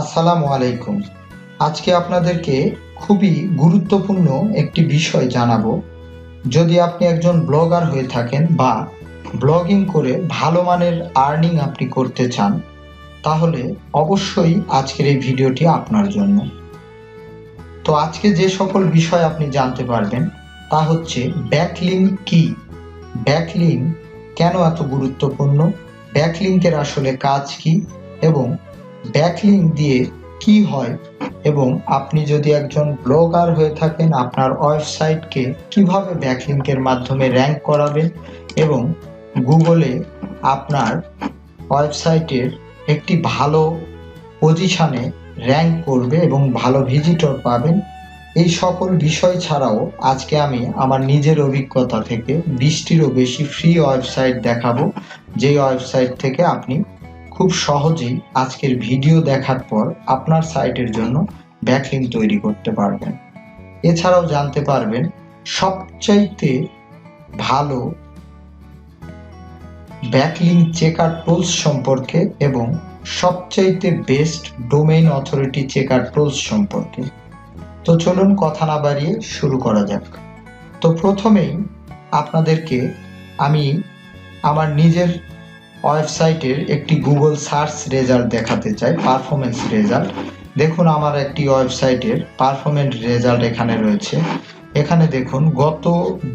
আসসালামু আলাইকুম। আজকে আপনাদেরকে খুবই গুরুত্বপূর্ণ একটি বিষয় জানাব। যদি আপনি একজন ব্লগার হয়ে থাকেন বা ব্লগিং করে ভালো মানের আর্নিং আপনি করতে চান, তাহলে অবশ্যই আজকের এই ভিডিওটি আপনার জন্য। তো আজকে যে সকল বিষয় আপনি জানতে পারবেন, তা হচ্ছে ব্যাকলিং কি? ব্যাকলিং কেন এত গুরুত্বপূর্ণ? ব্যাকলিংকের আসলে কাজ কি? এবং ব্যাকলিং দিয়ে কি হয়? এবং আপনি যদি একজন ব্লগার হয়ে থাকেন, আপনার ওয়েবসাইটকে কীভাবে ব্যাকলিংকের মাধ্যমে র্যাঙ্ক করাবেন? এবং গুগলে আপনার ওয়েবসাইটের একটি ভালো পজিশনে র্যাঙ্ক করবে এবং ভালো ভিজিটর পাবেন। এই সকল বিষয় ছাড়াও আজকে আমি আমার নিজের অভিজ্ঞতা থেকে বিশটিরও বেশি ফ্রি ওয়েবসাইট দেখাবো। যেই ওয়েবসাইট থেকে আপনি খুব সহজেই আজকের ভিডিও দেখার পর আপনার সাইটের জন্য ব্যাকলিং তৈরি করতে পারবেন। এছাড়াও জানতে পারবেন সবচাইতে ভালো ব্যাকলিং চেকার টুলস সম্পর্কে এবং সবচাইতে best domain authority checker tools সম্পর্কে। তো চলুন কথা না বাড়িয়ে শুরু করা যাক। তো প্রথমেই আপনাদেরকে আমি আমার নিজের ওয়েবসাইটের একটি গুগল সার্চ রেজাল্ট দেখাতে চাই পারফরমেন্স রেজাল্ট। দেখুন আমার একটি ওয়েবসাইটের পারফরমেন্স রেজাল্ট এখানে রয়েছে। এখানে দেখুন গত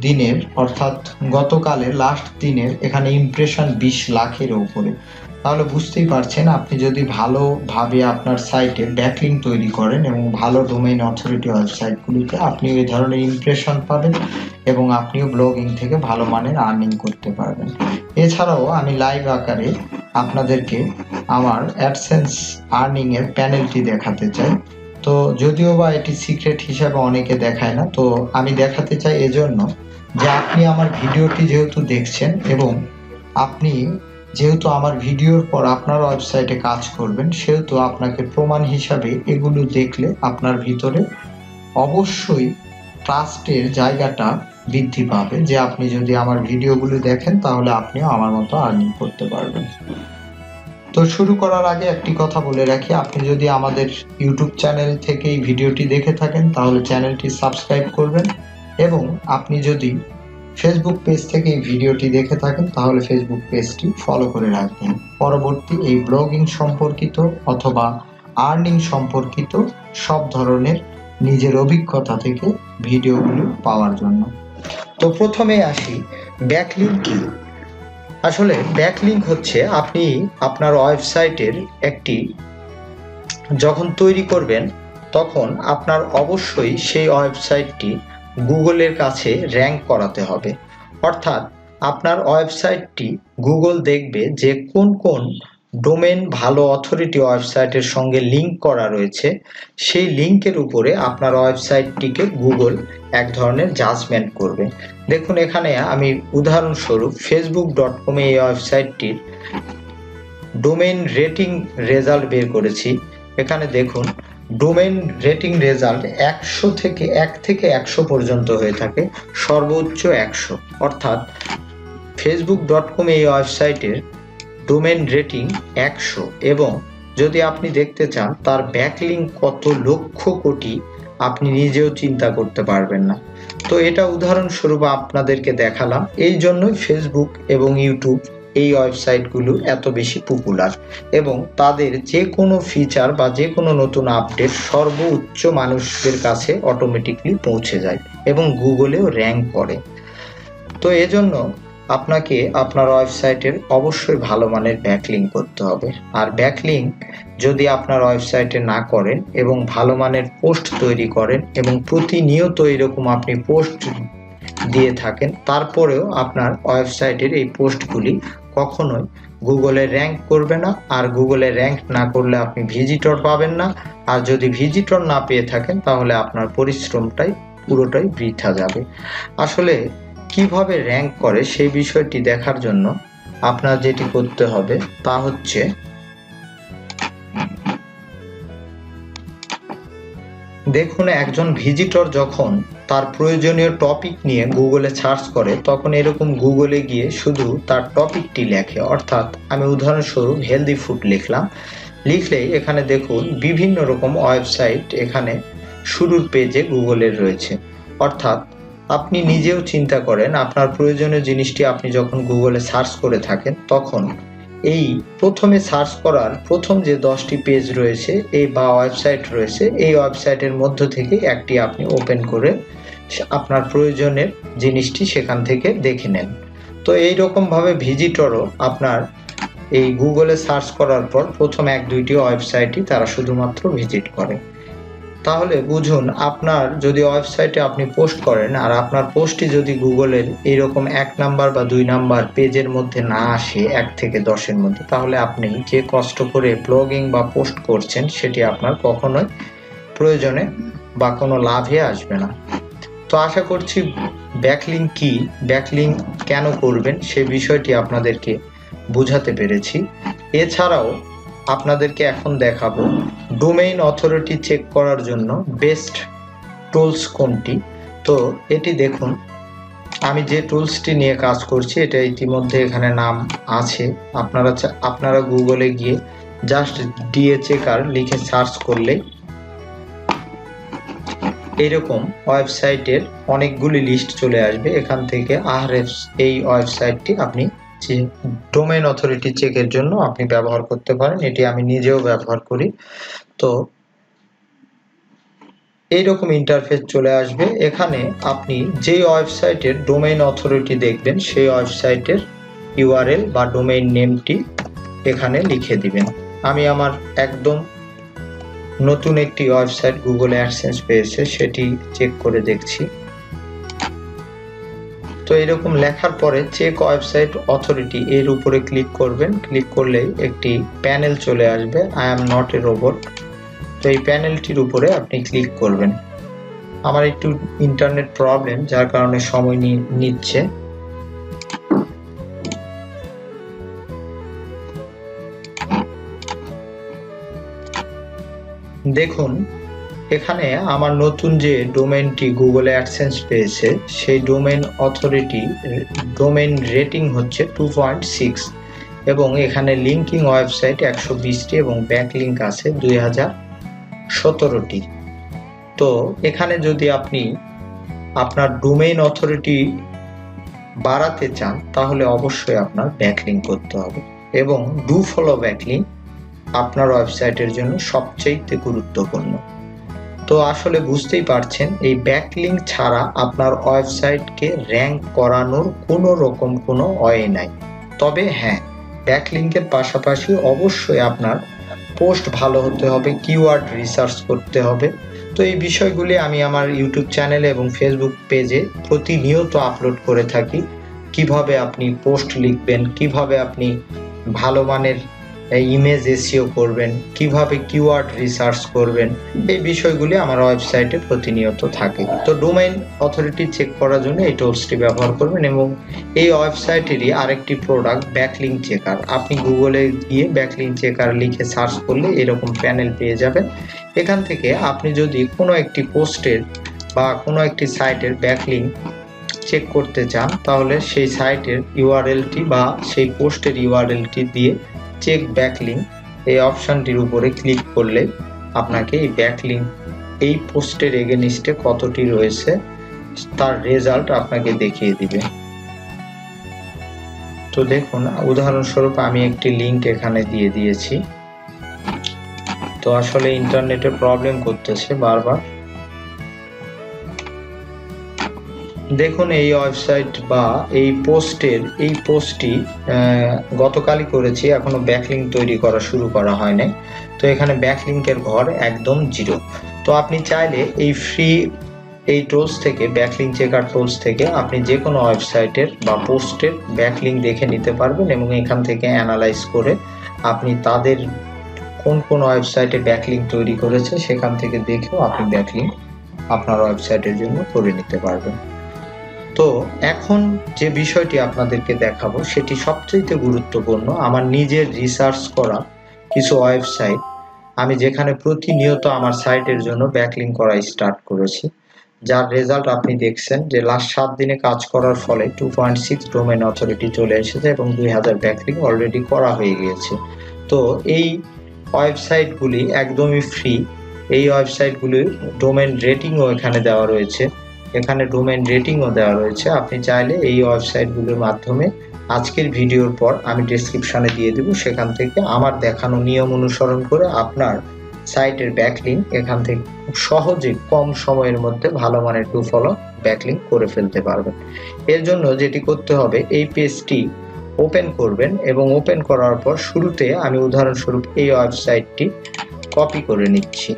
দিনের, অর্থাৎ গতকালের লাস্ট দিনের এখানে ইমপ্রেশন বিশ লাখের ওপরে তাহলে বুঝতেই পারছেন, আপনি যদি ভালোভাবে আপনার সাইটে ব্যাকলিং তৈরি করেন এবং ভালো ডোমেইন অথরিটি ওয়েবসাইটগুলিতে আপনি ওই ধরনের ইমপ্রেশন পাবেন এবং আপনিও ব্লগিং থেকে ভালো মানের আর্নিং করতে পারবেন। এছাড়াও আমি লাইভ আকারে আপনাদেরকে আমার অ্যাডসেন্স আর্নিং এর প্যানেলটি দেখাতে চাই। তো যদিও বা এটি সিক্রেট হিসাবে অনেকে দেখায় না, তো আমি দেখাতে চাই এজন্য যে আপনি আমার ভিডিওটি যেহেতু দেখছেন এবং আপনি যেহেতু আমার ভিডিওর পর আপনার ওয়েবসাইটে কাজ করবেন, সেহেতু আপনাকে প্রমাণ হিসাবে এগুলো দেখলে আপনার ভিতরে অবশ্যই ট্রাস্টের জায়গাটা বৃদ্ধি পাবে। যে আপনি যদি আমার ভিডিওগুলো দেখেন, তাহলে আপনিও আমার মতো আর্নিং করতে পারবেন। তো শুরু করার আগে একটি কথা বলে রাখি। আপনি যদি আমাদের ইউটিউব চ্যানেল থেকে এই ভিডিওটি দেখে থাকেন, তাহলে চ্যানেলটি সাবস্ক্রাইব করবেন এবং আপনি যদি ফেসবুক পেজ থেকে এই ভিডিওটি দেখে থাকেন, তাহলে ফেসবুক পেজটি ফলো করে রাখবেন। পরবর্তী এই ব্লগিং সম্পর্কিত অথবা আর্নিং সম্পর্কিত সব ধরনের নিজের অভিজ্ঞতা থেকে ভিডিওগুলো পাওয়ার জন্য। তো প্রথমে আসি ব্যাকলিঙ্ক কি? আসলে ব্যাকলিঙ্ক হচ্ছে আপনি আপনার ওয়েবসাইটের একটি যখন তৈরি করবেন, তখন আপনার অবশ্যই সেই ওয়েবসাইটটি গুগলের কাছে র্যাঙ্ক করাতে হবে। অর্থাৎ আপনার ওয়েবসাইটটি গুগল দেখবে যে কোন কোন ডোমেন ভালো অথরিটি ওয়েবসাইটের সঙ্গে লিঙ্ক করা রয়েছে। সেই লিঙ্কের উপরে আপনার ওয়েবসাইটটিকে গুগল এক ধরনের জাজমেন্ট করবে। দেখুন এখানে আমি উদাহরণস্বরূপ ফেসবুক ডট কমে এই ওয়েবসাইটটির ডোমেন রেটিং রেজাল্ট বের করেছি। এখানে দেখুন, ডোমেন রেটিং রেজাল্ট একশো থেকে এক থেকে একশো পর্যন্ত হয়ে থাকে, সর্বোচ্চ একশো। অর্থাৎ ফেসবুক ডট কম এই ওয়েবসাইটের ডোমেন রেটিং একশো এবং যদি আপনি দেখতে চান, তার ব্যাকলিং কত লক্ষ কোটি, আপনি নিজেও চিন্তা করতে পারবেন না। তো এটা উদাহরণস্বরূপ আপনাদেরকে দেখালাম। এই জন্যই ফেসবুক এবং ইউটিউব এই ওয়েবসাইটগুলো এত বেশি পপুলার এবং তাদের যে কোনো ফিচার বা যে কোনো নতুন আপডেট সর্বোচ্চ মানুষদের কাছে অটোমেটিকলি পৌঁছে যায় এবং গুগলেও র্যাঙ্ক করে। তো এজন্য আপনাকে আপনার ওয়েবসাইটের অবশ্যই ভালো মানের ব্যাকলিং করতে হবে। আর ব্যাকলিং যদি আপনার ওয়েবসাইটে না করেন এবং ভালো মানের পোস্ট তৈরি করেন এবং প্রতিনিয়ত এরকম আপনি পোস্ট দিয়ে থাকেন, তারপরেও আপনার ওয়েবসাইটের এই পোস্টগুলি কখনোই গুগলে র্যাঙ্ক করবে না। আর গুগলে র্যাঙ্ক না করলে আপনি ভিজিটর পাবেন না। আর যদি ভিজিটর না পেয়ে থাকেন, তাহলে আপনার পরিশ্রমটাই পুরোটাই বৃথা যাবে। আসলে কীভাবে র্যাঙ্ক করে সেই বিষয়টি দেখার জন্য আপনার যেটি করতে হবে তা হচ্ছে দেখুন, একজন ভিজিটর যখন তার প্রয়োজনীয় টপিক নিয়ে গুগলে সার্চ করে, তখন এরকম গুগলে গিয়ে শুধু তার টপিকটি লেখে। অর্থাৎ আমি উদাহরণস্বরূপ হেলদি ফুড লিখলাম। লিখলেই এখানে দেখুন, বিভিন্ন রকম ওয়েবসাইট এখানে শুরুর পেজে গুগলের রয়েছে। অর্থাৎ আপনি নিজেও চিন্তা করেন, আপনার প্রয়োজনীয় জিনিসটি আপনি যখন গুগলে সার্চ করে থাকেন, তখন এই প্রথমে সার্চ করার প্রথম যে দশটি পেজ রয়েছে, এই বা ওয়েবসাইট রয়েছে, এই ওয়েবসাইটের মধ্য থেকে একটি আপনি ওপেন করে আপনার প্রয়োজনের জিনিসটি সেখান থেকে দেখে নেন। তো এই রকমভাবে ভিজিটরও আপনার এই গুগলে সার্চ করার পর প্রথম এক দুইটি ওয়েবসাইটই তারা শুধুমাত্র ভিজিট করে। তাহলে বুঝুন, আপনার যদি ওয়েবসাইটে আপনি পোস্ট করেন আর আপনার পোস্টটি যদি গুগলের এরকম এক নাম্বার বা দুই নাম্বার পেজের মধ্যে না আসে, এক থেকে দশের মধ্যে, তাহলে আপনি যে কষ্ট করে ব্লগিং বা পোস্ট করছেন, সেটি আপনার কখনোই প্রয়োজনে বা কোনো লাভে আসবে না। তো আশা করছি ব্যাকলিং কি ব্যাকলিং কেন করবেন, সে বিষয়টি আপনাদেরকে বোঝাতে পেরেছি। এছাড়াও আপনাদেরকে এখন দেখাবো। ডোমেইন অথরিটি চেক করার জন্য বেস্ট টুলস কোনটি? তো এটি দেখুন, আমি যে টুলসটি নিয়ে কাজ করছি, এটা ইতিমধ্যে এখানে নাম আছে। আপনারা আপনারা গুগলে গিয়ে জাস্ট ডিএ চেকার লিখে সার্চ করলেই এইরকম ওয়েবসাইটের অনেকগুলি লিস্ট চলে আসবে। এখান থেকে আহরেফ এই ওয়েবসাইটটি আপনি যে ডোমেন অথরিটি চেকের জন্য আপনি ব্যবহার করতে পারেন, এটি আমি নিজেও ব্যবহার করি। তো এইরকম ইন্টারফেস চলে আসবে। এখানে আপনি যেই ওয়েবসাইটের ডোমেইন অথরিটি দেখবেন, সেই ওয়েবসাইটের ইউআরএল বা ডোমেইন নেমটি এখানে লিখে দিবেন। আমি আমার একদম নতুন একটি ওয়েবসাইট গুগল অ্যাডসেন্স পেয়েছে, সেটি চেক করে দেখছি। তো এরকম লেখার পরে চেক ওয়েবসাইট অথরিটি এর উপরে ক্লিক করবেন। ক্লিক করলেই একটি প্যানেল চলে আসবে, I am not a robot. তো এই প্যানেলটির উপরে আপনি ক্লিক করবেন। আমার একটু ইন্টারনেট প্রবলেম, যার কারণে সময় নিচ্ছে। দেখুন এখানে আমার নতুন যে ডোমেনটি গুগলে অ্যাডসেন্স পেয়েছে, সেই ডোমেন অথরিটি ডোমেন রেটিং হচ্ছে টু পয়েন্ট সিক্স এবং এখানে লিঙ্কিং ওয়েবসাইট একশো বিশটি এবং ব্যাক লিঙ্ক আছে দুই হাজার সতেরোটি। তো এখানে যদি আপনি আপনার ডোমেইন অথরিটি বাড়াতে চান, তাহলে অবশ্যই আপনার ব্যাকলিং করতে হবে এবং ডু ফলো ব্যাকলিং আপনার ওয়েবসাইটের জন্য সবচেয়ে গুরুত্বপূর্ণ। তো আসলে বুঝতেই পারছেন, এই ব্যাকলিঙ্ক ছাড়া আপনার ওয়েবসাইটকে র্যাঙ্ক করানোর কোনো রকম কোনো ওয়ে নাই। তবে হ্যাঁ ব্যাকলিঙ্কের পাশাপাশি অবশ্যই আপনার পোস্ট ভালো হতে হবে কিওয়ার্ড রিসার্চ করতে হবে। তো এই বিষয়গুলি আমি আমার ইউটিউব চ্যানেলে এবং ফেসবুক পেজে প্রতিনিয়ত আপলোড করে থাকি। কীভাবে আপনি পোস্ট লিখবেন, কীভাবে আপনি ভালো মানের ইমেজ এসিও করবেন, কীভাবে কিওয়ার্ড রিসার্চ করবেন, এই বিষয়গুলি আমার ওয়েবসাইটে প্রতিনিয়ত থাকে। তো ডোমাইন অথরিটি চেক করার জন্য এই টুলসটি ব্যবহার করবেন এবং এই ওয়েবসাইটেরই আরেকটি প্রোডাক্ট ব্যাকলিং চেকার আপনি গুগলে গিয়ে ব্যাকলিং চেকার লিখে সার্চ করলে এরকম প্যানেল পেয়ে যাবেন। এখান থেকে আপনি যদি কোনো একটি পোস্টের বা কোনো একটি সাইটের ব্যাকলিং চেক করতে চান, তাহলে সেই সাইটের ইউআরএলটি বা সেই পোস্টের ইউআরএলটি দিয়ে চেক ব্যাকলিং এই অপশানটির উপরে ক্লিক করলে আপনাকে এই ব্যাকলিং এই পোস্টের এগেনিস্টে কতটি রয়েছে, তার রেজাল্ট আপনাকে দেখিয়ে দিবে। তো দেখুন, উদাহরণস্বরূপ আমি একটি লিঙ্ক এখানে দিয়ে দিয়েছি। তো আসলে ইন্টারনেটে প্রবলেম করতেছে বারবার। দেখুন এই ওয়েবসাইট বা এই পোস্টের, এই পোস্টটি গতকালই করেছি, এখনও ব্যাকলিং তৈরি করা শুরু করা হয় নাই তো এখানে ব্যাকলিঙ্কের ঘর একদম জিরো। তো আপনি চাইলে এই ফ্রি এই টোলস থেকে ব্যাকলিং চেকার টোলস থেকে আপনি যে কোনো ওয়েবসাইটের বা পোস্টের ব্যাকলিং দেখে নিতে পারবেন এবং এখান থেকে অ্যানালাইজ করে আপনি তাদের কোন কোন ওয়েবসাইটে ব্যাকলিং তৈরি করেছে সেখান থেকে দেখেও আপনি ব্যাকলিং আপনার ওয়েবসাইটের জন্য করে নিতে পারবেন। তো এখন যে বিষয়টি আপনাদেরকে দেখাবো, সেটি সবচেয়ে গুরুত্বপূর্ণ, আমার নিজের রিসার্চ করা কিছু ওয়েবসাইট আমি যেখানে প্রতিনিয়ত আমার সাইটের জন্য ব্যাকলিং করা স্টার্ট করেছি। যার রেজাল্ট আপনি দেখছেন যে লাস্ট সাত দিনে কাজ করার ফলে two point six domain authority চলে এসেছে এবং দুই হাজার ব্যাকলিং অলরেডি করা হয়ে গিয়েছে। তো এই ওয়েবসাইটগুলি একদমই ফ্রি এই ওয়েবসাইটগুলির ডোমেন রেটিংও এখানে দেওয়া রয়েছে। এখানে ডোমেন রেটিংও দেওয়া রয়েছে। আপনি চাইলে এই ওয়েবসাইটগুলির মাধ্যমে আজকের ভিডিওর পর আমি ডেসক্রিপশনে দিয়ে দেব। সেখান থেকে আমার দেখানো নিয়ম অনুসরণ করে আপনার সাইটের ব্যাকলিং এখান থেকে খুব সহজে কম সময়ের মধ্যে ভালো মানের টু ফলো ব্যাকলিং করে ফেলতে পারবেন। এর জন্য যেটি করতে হবে, এই পেজটি ওপেন করবেন এবং ওপেন করার পর শুরুতে আমি উদাহরণস্বরূপ এই ওয়েবসাইটটি কপি করে নিচ্ছি।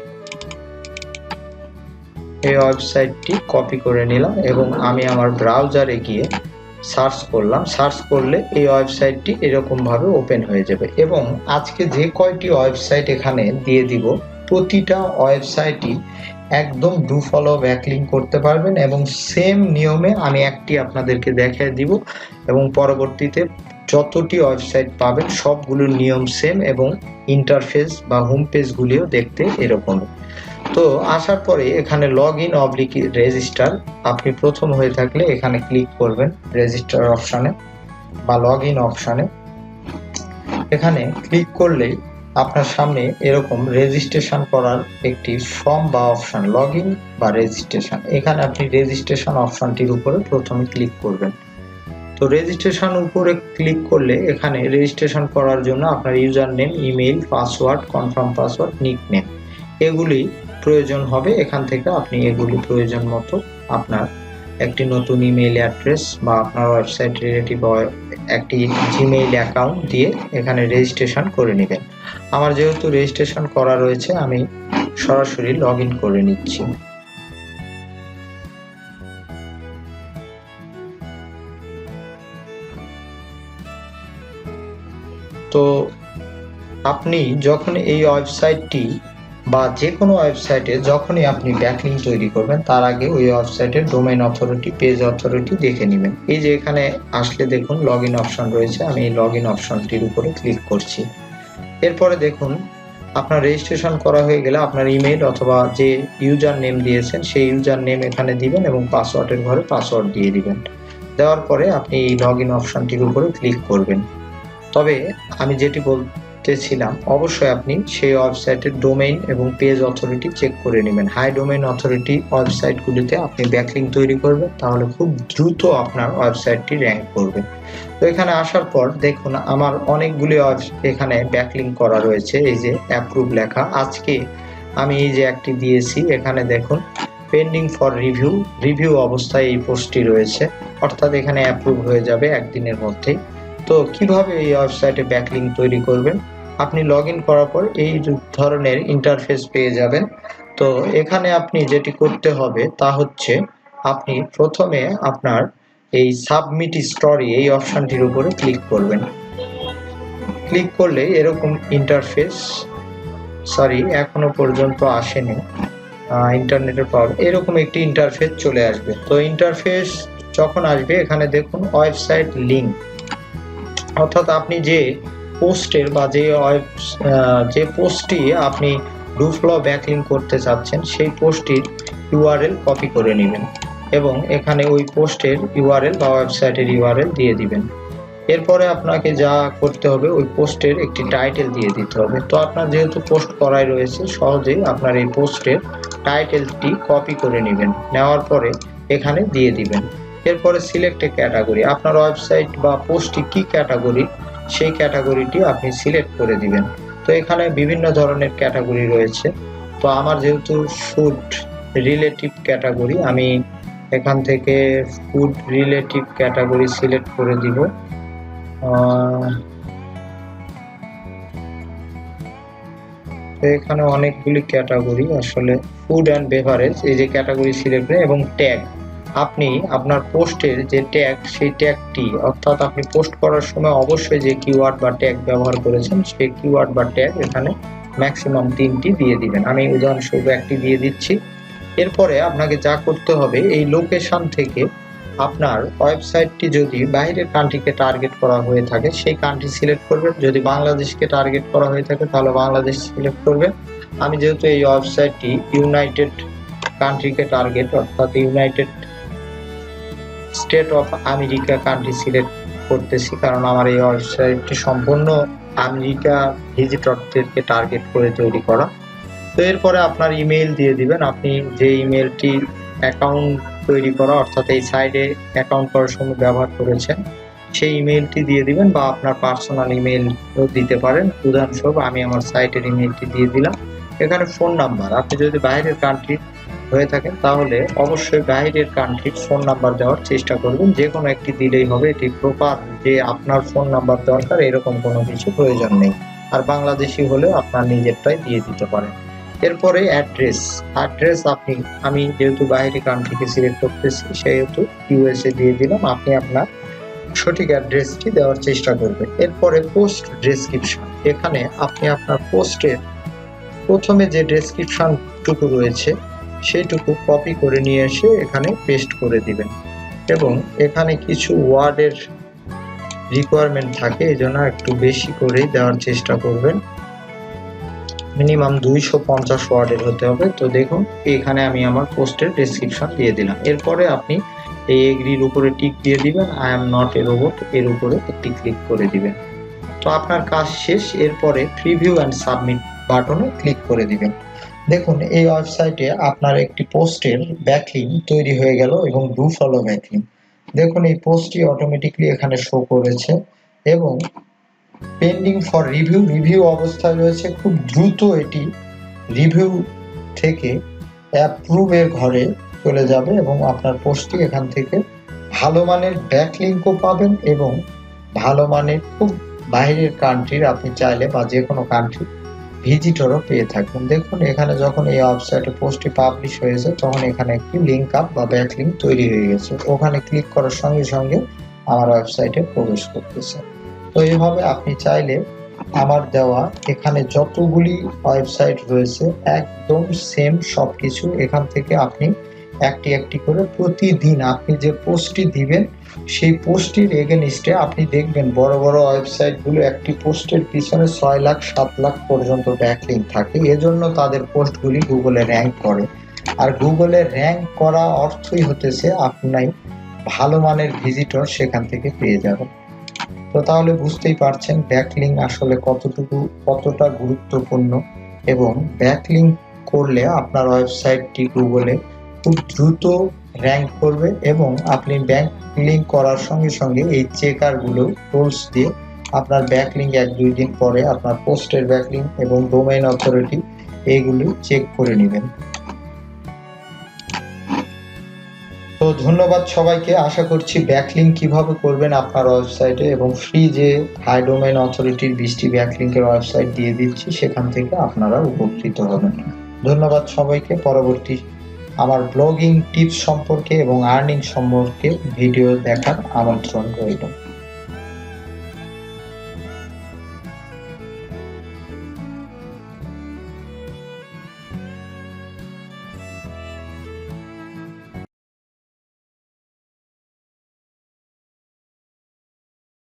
এই ওয়েবসাইটটি কপি করে নিলাম এবং আমি আমার ব্রাউজারে গিয়ে সার্চ করলাম। সার্চ করলে এই ওয়েবসাইটটি এরকম ভাবে ওপেন হয়ে যাবে এবং আজকে যে কয়টি ওয়েবসাইট এখানে দিয়ে দিব, প্রতিটা ওয়েবসাইটই একদম ডু ফলো ব্যাকলিং করতে পারবেন এবং সেম নিয়মে আমি একটি আপনাদেরকে দেখিয়ে দিব এবং পরবর্তীতে যতটি ওয়েবসাইট পাবেন সবগুলোর নিয়ম সেম এবং ইন্টারফেস বা হোম পেজগুলিও দেখতে এরকমই তো আসার পরে এখানে লগ ইন অবলিক রেজিস্টার আপনি প্রথম হয়ে থাকলে এখানে ক্লিক করবেন রেজিস্টার অপশানে বা লগ ইন অপশানে এখানে ক্লিক করলেই আপনার সামনে এরকম রেজিস্ট্রেশন করার একটি ফর্ম বা অপশান লগ ইন বা রেজিস্ট্রেশন এখানে আপনি রেজিস্ট্রেশন অপশনটির উপরে প্রথমে ক্লিক করবেন। তো রেজিস্ট্রেশন উপরে ক্লিক করলে এখানে রেজিস্ট্রেশন করার জন্য আপনার user name email password confirm password nick name এগুলি প্রয়োজন হবে, এখান থেকে আপনি এগুলি প্রয়োজন মতো আপনার একটি নতুন ইমেইল অ্যাড্রেস বা আপনার ওয়েবসাইট রিলেটিভ একটি জিমেইল অ্যাকাউন্ট দিয়ে এখানে রেজিস্ট্রেশন করে নেবেন। আমার যেহেতু রেজিস্ট্রেশন করা রয়েছে, আমি সরাসরি লগ করে নিচ্ছি। তো আপনি যখন এই ওয়েবসাইটটি বা যে কোনো ওয়েবসাইটে যখনই আপনি ব্যাকলিং তৈরি করবেন, তার আগে ওই ওয়েবসাইটের ডোমেইন অথরিটি, পেজ অথরিটি দেখে নেবেন। এই যে এখানে আসলে দেখুন লগ ইন অপশন রয়েছে, আমি এই লগ ইন অপশনটির উপরে ক্লিক করছি। এরপরে দেখুন, আপনার রেজিস্ট্রেশন করা হয়ে গেলে আপনার ইমেল অথবা যে ইউজার নেম দিয়েছেন, সেই ইউজার নেম এখানে দিবেন এবং পাসওয়ার্ডের ঘরে পাসওয়ার্ড দিয়ে দিবেন। দেওয়ার পরে আপনি এই লগ ইন অপশনটির উপরে ক্লিক করবেন। তবে আমি যেটি বল ছিলাম। অবশ্যই আপনি সেই ওয়েবসাইটের ডোমেইন এবং পেজ অথরিটি চেক করে নেবেন। হাই ডোমেইন অথরিটি ওয়েবসাইটগুলিতে আপনি ব্যাকলিং তৈরি করবেন, তাহলে খুব দ্রুত আপনার ওয়েবসাইটটি র্যাঙ্ক করবে তো এখানে আসার পর দেখুন, আমার অনেকগুলি এখানে ব্যাকলিং করা রয়েছে, এই যে অ্যাপ্রুভ লেখা। আজকে আমি এই যে একটি দিয়েছি, এখানে দেখুন পেন্ডিং ফর রিভিউ রিভিউ অবস্থায় এই পোস্টটি রয়েছে। অর্থাৎ এখানে অ্যাপ্রুভ হয়ে যাবে একদিনের মধ্যেই। তো কীভাবে এই ওয়েবসাইটে ব্যাকলিং তৈরি করবেন? আপনি লগ ইন করার পর এই ধরনের ইন্টারফেস পেয়ে যাবেন। তো এখানে আপনি যেটি করতে হবে তা হচ্ছে আপনি প্রথমে আপনার এই সাবমিট স্টোরি এই অপশানটির উপরে ক্লিক করবেন। ক্লিক করলে এরকম ইন্টারফেস সরি এখনও পর্যন্ত আসেনি। ইন্টারনেটের প্রবলেম এরকম একটি ইন্টারফেস চলে আসবে। তো ইন্টারফেস যখন আসবে, এখানে দেখুন ওয়েবসাইট লিঙ্ক অর্থাৎ আপনি যে পোস্টের বা যে যে পোস্টটি আপনি ডুফ্লো ব্যাকলিং করতে চাচ্ছেন, সেই পোস্টটির ইউআরএল কপি করে নেবেন এবং এখানে ওই পোস্টের ইউআরএল বা ওয়েবসাইটের ইউআরএল দিয়ে দিবেন। এরপরে আপনাকে যা করতে হবে, ওই পোস্টের একটি টাইটেল দিয়ে দিতে হবে। তো আপনার যেহেতু পোস্ট করাই রয়েছে, সহজেই আপনার এই পোস্টের টাইটেলটি কপি করে নেবেন। নেওয়ার পরে এখানে দিয়ে দিবেন। এরপরে সিলেক্ট ক্যাটাগরি আপনার ওয়েবসাইট বা পোস্টটি কি ক্যাটাগরি সেই ক্যাটাগরিটি আপনি সিলেক্ট করে দিবেন। তো এখানে বিভিন্ন ধরনের ক্যাটাগরি রয়েছে। তো আমার যেহেতু ফুড রিলেটিভ ক্যাটাগরি, আমি এখান থেকে ফুড রিলেটিভ ক্যাটাগরি সিলেক্ট করে দিব। এখানে অনেকগুলি ক্যাটাগরি, আসলে ফুড অ্যান্ড বেভারেজ এই যে ক্যাটাগরি সিলেক্ট এবং ট্যাগ আপনি আপনার পোস্টের যে ট্যাগ সেই ট্যাগটি অর্থাৎ আপনি পোস্ট করার সময় অবশ্যই যে কিওয়ার্ড বা ট্যাগ ব্যবহার করেছেন, সেই কিওয়ার্ড বা ট্যাগ এখানে ম্যাক্সিমাম তিনটি দিয়ে দিবেন। আমি উদাহরণস্বরূপ একটি দিয়ে দিচ্ছি। এরপরে আপনাকে যা করতে হবে, এই লোকেশন থেকে আপনার ওয়েবসাইটটি যদি বাইরের কান্ট্রিকে টার্গেট করা হয়ে থাকে, সেই কান্ট্রি সিলেক্ট করবেন। যদি বাংলাদেশকে টার্গেট করা হয়ে থাকে, তাহলে বাংলাদেশ সিলেক্ট করবেন। আমি যেহেতু এই ওয়েবসাইটটি ইউনাইটেড কান্ট্রিকে টার্গেট অর্থাৎ United State of America country select করতেছি কারণ আমার এই ওয়েবসাইটটি সম্পূর্ণ আমেরিকা ভিজিটরদেরকে টার্গেট করে তৈরি করা। তো এরপরে আপনার ইমেল দিয়ে দিবেন। আপনি যে ইমেলটি অ্যাকাউন্ট তৈরি করা, অর্থাৎ এই সাইডে অ্যাকাউন্ট করার সময় ব্যবহার করেছেন, সেই ইমেলটি দিয়ে দিবেন বা আপনার পার্সোনাল ইমেলও দিতে পারেন। উদাহরণস্বরূপ, আমি আমার সাইটের ইমেলটি দিয়ে দিলাম। এখানে ফোন নাম্বার আপনি যদি বাইরের কান্ট্রি হয়ে থাকেন তাহলে অবশ্যই বাইরের কান্ট্রির ফোন নাম্বার দেওয়ার চেষ্টা করবেন। যে কোনো একটি দিলেই হবে, এটি প্রপার যে আপনার ফোন নাম্বার দরকার, এরকম কোনো কিছু প্রয়োজন নেই। আর বাংলাদেশি হলে আপনার নিজেরটাই দিয়ে দিতে পারেন। এরপরে অ্যাড্রেস অ্যাড্রেস আপনি, আমি যেহেতু বাইরে কান্ট্রিকে সিলেক্ট করতেছি, সেহেতু ইউএসএ দিয়ে দিলাম। আপনি আপনার সঠিক অ্যাড্রেসটি দেওয়ার চেষ্টা করবেন। এরপরে পোস্ট ডেসক্রিপশন এখানে আপনি আপনার পোস্টের প্রথমে যে ডেসক্রিপশনটুকু রয়েছে সেইটুকু কপি করে নিয়ে এসে এখানে পেস্ট করে দিবেন। এবং এখানে কিছু ওয়ার্ডের রিকোয়ারমেন্ট থাকে, এই জন্য একটু বেশি করেই দেওয়ার চেষ্টা করবেন। মিনিমাম দুইশো পঞ্চাশ ওয়ার্ডের হতে হবে। তো দেখুন, এখানে আমি আমার পোস্টের ডেসক্রিপশন দিয়ে দিলাম। এরপরে আপনি এই এগ্রির উপরে টিক দিয়ে দিবেন। I am not a robot এর উপরে একটি ক্লিক করে দিবেন। তো আপনার কাজ শেষ। এরপরে প্রিভিউ অ্যান্ড সাবমিট বাটনে ক্লিক করে দিবেন। দেখুন, এই ওয়েবসাইটে আপনার একটি পোস্টের ব্যাকলিং তৈরি হয়ে গেল এবং ডু ফলো ব্যাকলিং দেখুন, এই পোস্টটি অটোমেটিকলি এখানে শো করেছে এবং পেন্ডিং ফর রিভিউ রিভিউ অবস্থায় রয়েছে। খুব দ্রুত এটি রিভিউ থেকে অ্যাপ্রুভের ঘরে চলে যাবে এবং আপনার পোস্টটি এখান থেকে ভালো মানের ব্যাকলিঙ্কও পাবেন এবং ভালো মানের খুব বাইরের কান্ট্রির আপনি চাইলে বা যে কোনো কান্ট্রি ভিজিটরও পেয়ে থাকবেন দেখুন, এখানে যখন এই ওয়েবসাইটে পোস্টটি পাবলিশ হয়েছে, তখন এখানে একটি লিঙ্ক আপ বা ব্যাক লিঙ্ক তৈরি হয়ে গেছে। ওখানে ক্লিক করার সঙ্গে সঙ্গে আমার ওয়েবসাইটে প্রবেশ করতেছে। তো এইভাবে আপনি চাইলে আমার দেওয়া এখানে যতগুলি ওয়েবসাইট রয়েছে, একদম সেম সব কিছু এখান থেকে আপনি একটি একটি করে প্রতিদিন আপনি যে পোস্টটি দিবেন, সেই পোস্টটির এগেনিস্টে আপনি দেখবেন বড় বড় ওয়েবসাইটগুলো একটি পোস্টের পিছনে ছয় লাখ, সাত লাখ পর্যন্ত ব্যাকলিং থাকে। এজন্য তাদের পোস্টগুলি গুগলে র্যাঙ্ক করে। আর গুগলে র্যাঙ্ক করা অর্থই হতেছে আপনি ভালো মানের ভিজিটর সেখান থেকে পেয়ে যাবেন। তো তাহলে বুঝতেই পারছেন ব্যাকলিং আসলে কতটুকু, কতটা গুরুত্বপূর্ণ এবং ব্যাকলিং করলে আপনার ওয়েবসাইটটি গুগলে খুব দ্রুত র্যাঙ্ক করবে এবং আপনি ব্যাক লিঙ্ক করার সঙ্গে সঙ্গে এই চেকারগুলো টুলস দিয়ে আপনার ব্যাকলিঙ্ক এক দুই দিন পরে আপনার পোস্টের ব্যাকলিঙ্ক এবং ডোমেইন অথরিটি এইগুলি চেক করে নেবেন। তো ধন্যবাদ সবাইকে। আশা করছি ব্যাকলিঙ্ক কীভাবে করবেন আপনার ওয়েবসাইটে এবং ফ্রি যে হাই ডোমেইন অথরিটির বিশটি ব্যাকলিঙ্কের ওয়েবসাইট দিয়ে দিচ্ছি, সেখান থেকে আপনারা উপকৃত হবেন। ধন্যবাদ সবাইকে। পরবর্তী আমার ব্লগিং টিপস সম্পর্কে এবং আর্নিং সম্পর্কে ভিডিও দেখার আমন্ত্রণ রইল।